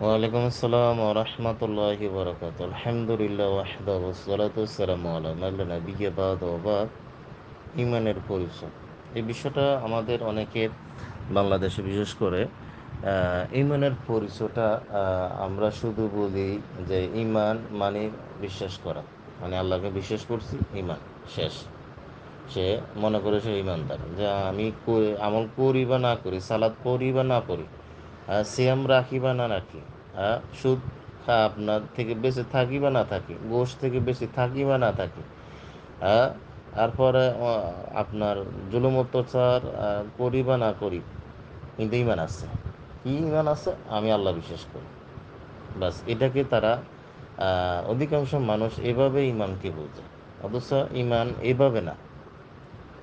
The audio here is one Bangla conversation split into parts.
ওয়ালাইকুম আসসালাম ওরহমতুল্লাহি বরকাত আলহামদুলিল্লাহ ওয়াহদা ওসলাতু ওয়াসসালামু আলা মান লা নাবিয়্যা বা'দা ওয়া বা'দ। ঈমানের পরিচয়। এই বিষয়টা আমাদের অনেকের বাংলাদেশে বিশেষ করে আহ, ঈমানের পরিচয়টা আমরা শুধু বলি যে ইমান মানে বিশ্বাস করা। মানে আল্লাহকে বিশ্বাস করছি ইমান শেষ। সে মনে করে সে ইমানদার যে আমি আমল করি বা না করি সালাদ পড়ি বা না পড়ি সিয়াম রাখি বা না রাখি সুদ খা আপনার থেকে বেঁচে থাকি বা না থাকি, গোশ থেকে বেশি থাকি বা না থাকি। তারপরে আপনার জুলুম অত্যাচার করি বা না করি, কিন্তু ইমান আছে। কি ইমান আছে? আমি আল্লাহ বিশ্বাস করি। বাস এটাকে তারা অধিকাংশ মানুষ এভাবে ইমানকে বোঝে। অথচ ইমান এভাবে না।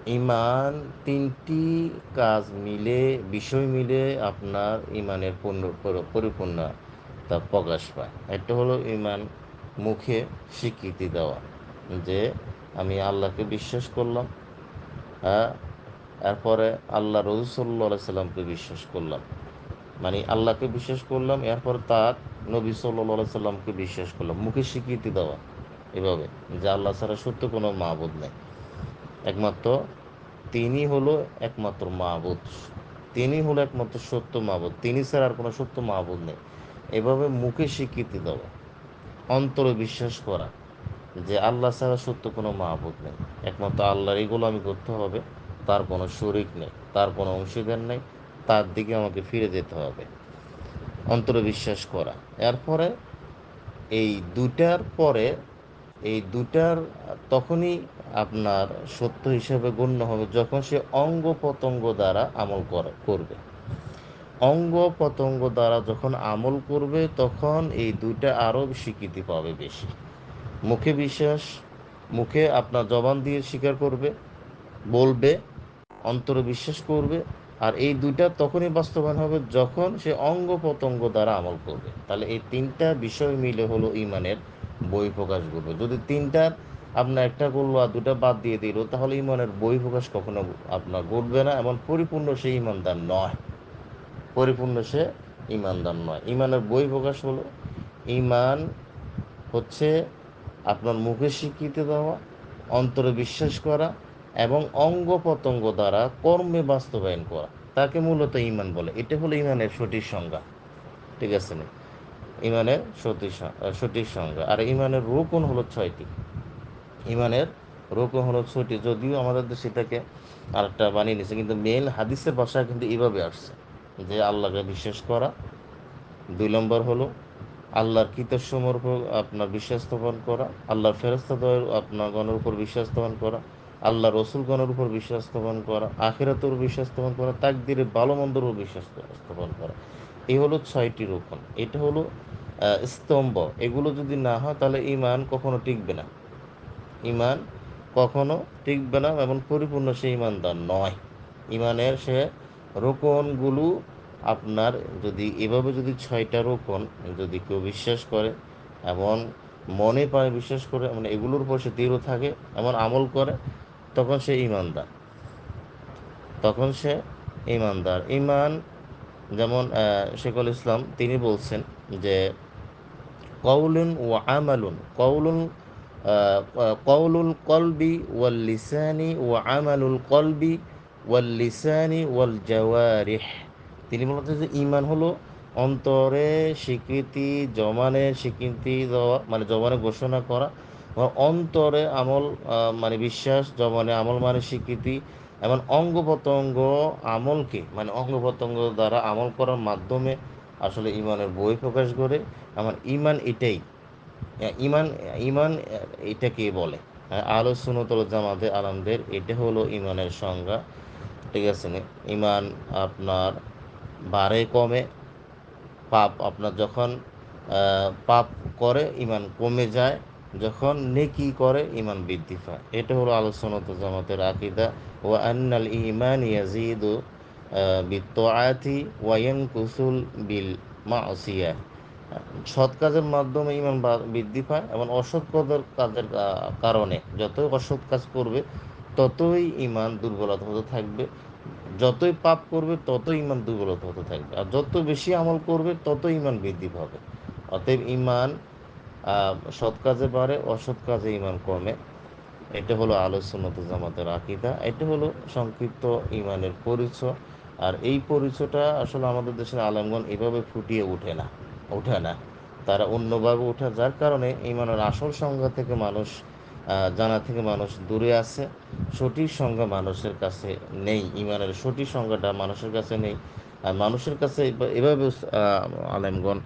ইমান তিনটি কাজ মিলে, বিষয় মিলে আপনার ইমানের পূর্ণ, পরিপূর্ণ তা প্রকাশ পায়। একটা হলো ইমান মুখে স্বীকৃতি দেওয়া, যে আমি আল্লাহকে বিশ্বাস করলাম হ্যাঁ এরপরে আল্লাহ রসুল্লা সাল্লামকে বিশ্বাস করলাম। মানে আল্লাহকে বিশ্বাস করলাম, এরপর তার নবী সাল্লা সাল্লামকে বিশ্বাস করলাম। মুখে স্বীকৃতি দেওয়া এভাবে, যে আল্লাহ ছাড়া সত্য কোনো মাহবুদ নেই। একমাত্র তিনি হলো একমাত্র মাহবুদ তিনি হলো একমাত্র সত্য মাহবুদ তিনি ছাড়া আর কোনো সত্য মাহবুদ নেই। এভাবে মুখে স্বীকৃতি দেওয়া, অন্তরে বিশ্বাস করা যে আল্লাহ ছাড়া সত্য কোনো মাহবুদ নেই। একমাত্র আল্লাহর এগুলো আমি করতে হবে, তার কোনো শরিক নেই, তার কোনো অংশীদার নেই, তার দিকে আমাকে ফিরে যেতে হবে। অন্তরে বিশ্বাস করা। এরপরে এই দুটার পরে এই দুটার তখনই আপনার সত্য হিসেবে গণ্য হবে যখন সে অঙ্গ প্রত্যঙ্গ দ্বারা আমল করে- করবে। অঙ্গ প্রত্যঙ্গ দ্বারা যখন আমল করবে, তখন এই দুইটা আরও স্বীকৃতি পাবে বেশি। মুখে বিশ্বাস, মুখে আপনার জবান দিয়ে স্বীকার করবে, বলবে, অন্তরে বিশ্বাস করবে, আর এই দুইটা তখনই বাস্তবায়ন হবে যখন সে অঙ্গ প্রত্যঙ্গ দ্বারা আমল করবে। তাহলে এই তিনটা বিষয় মিলে হলো ইমানের বই প্রকাশ করবে। যদি তিনটার আপনার একটা করল আর দুটা বাদ দিয়ে দিল, তাহলে ইমানের বই প্রকাশ কখনো আপনার ঘটবে না এমন পরিপূর্ণ সে ইমানদার নয়। পরিপূর্ণ সে ইমানদার নয়। ইমানের বই প্রকাশ হলো, ইমান হচ্ছে আপনার মুখে স্বীকৃতি দেওয়া, অন্তরে বিশ্বাস করা, এবং অঙ্গ প্রত্যঙ্গ দ্বারা কর্মে বাস্তবায়ন করা। তাকে মূলত ইমান বলে। এটা হলো ইমানের সঠিক সংজ্ঞা। ঠিক আছে না? ইমানের সঠিক সং- আহ, সঠিক সংজ্ঞা আর ইমানের রোকন হলো ছয়টি। ইমানের রোকন হলো ছয়টি যদিও আমাদের দেশে এটাকে আরেকটা বানিয়ে নিয়েছে কিন্তু মেন হাদিসের ভাষায় কিন্তু এইভাবে আসছে যে আল্লাহকে বিশ্বাস করা। দুই নম্বর হলো আল্লাহর কীতসমূহের উপর আপনার বিশ্বাস স্থাপন করা। আল্লাহর ফেরস্তাদের আপনার গণের উপর বিশ্বাস স্থাপন করা। আল্লাহ রসুলগণের উপর বিশ্বাস স্থাপন করা। আখেরাতের বিশ্বাস স্থাপন করা। তাকদিরে ভালো মন্দের উপর বিশ্বাস স্থাপন করা। এই হলো ছয়টি রোপণ এটা হলো স্তম্ভ। এগুলো যদি না হয়, তাহলে ইমান কখনো টিকবে না। ইমান কখনো টিকবে না এবং পরিপূর্ণ সে ইমানদার নয়। ইমানের সে রোকনগুলো আপনার যদি, এভাবে যদি ছয়টা রোকন যদি কেউ বিশ্বাস করে এবং মনে পায় বিশ্বাস করে মানে এগুলোর উপর সে দৃঢ় থাকে, এমন আমল করে, তখন সে ইমানদার। তখন সে ইমানদার। ইমান যেমন শেখুল ইসলাম তিনি বলছেন যে কৌলুন ও আমালুন কৌলুন কৌলুল কলবি ওয়াল লিসানি ও আমালুল কলবি ওয়াল লিসানি ওয়াল জাওয়ারিহ। তিনি বলছেন যে, ইমান হলো অন্তরে স্বীকৃতি জমানে স্বীকৃতি দেওয়া মানে জমানে ঘোষণা করা, অন্তরে আমল মানে বিশ্বাস জমানে আমল মানে স্বীকৃতি এবং অঙ্গ প্রত্যঙ্গ আমলকে মানে অঙ্গ প্রত্যঙ্গ দ্বারা আমল করার মাধ্যমে আসলে ইমানের বই প্রকাশ করে। আমার ইমান এটাই ইমান ইমান এটাকে বলে। আলো সুনতল জামাতে আলমদের এটা হলো ইমানের সংজ্ঞা। ঠিক আছে না? ইমান আপনার বাড়ে কমে, পাপ আপনার যখন পাপ করে, ইমান কমে যায়। যখন নেকি করে ইমান বৃদ্ধি পায়। এটা হলো আলোচনত জামাতের আকিদা। ও আন্নাল ইমান ইয়াজিদু বিত্তাআতি ওয়া ইয়ানকুসুল বিল মাসিয়া। সৎ কাজের মাধ্যমে ইমান বৃদ্ধি পায় এবং অসৎ কাজের কারণে যতই অসৎ কাজ করবে, ততই ইমান দুর্বলতা হতে থাকবে। যতই পাপ করবে, ততই ইমান দুর্বলতা হতে থাকবে। আর যত বেশি আমল করবে তত ইমান বৃদ্ধি পাবে। অতএব ইমান সৎ কাজে বাড়ে অসৎ কাজে ইমান কমে। এটা হলো আলোচনত জামাতের আকিদা। এটা হলো সংক্ষিপ্ত ইমানের পরিচয়। আর এই পরিচয়টা আসলে আমাদের দেশের আলেমগণ এভাবে ফুটিয়ে ওঠে না ওঠে না। তারা অন্যভাবে ওঠে, যার কারণে ইমানের আসল সংজ্ঞা থেকে মানুষ জানা থেকে মানুষ দূরে আছে। সঠিক সংজ্ঞা মানুষের কাছে নেই। ইমানের সঠিক সংজ্ঞাটা মানুষের কাছে নেই। আর মানুষের কাছে এভাবে আলেমগণ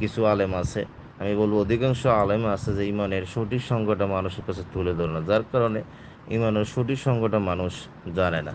কিছু আলেম আছে। আমি বলব, অধিকাংশ আলেম আছে যে ইমানের সঠিক সংজ্ঞাটা মানুষের কাছে তুলে ধরে না। যার কারণে ইমানের সঠিক সংজ্ঞাটা মানুষ জানে না।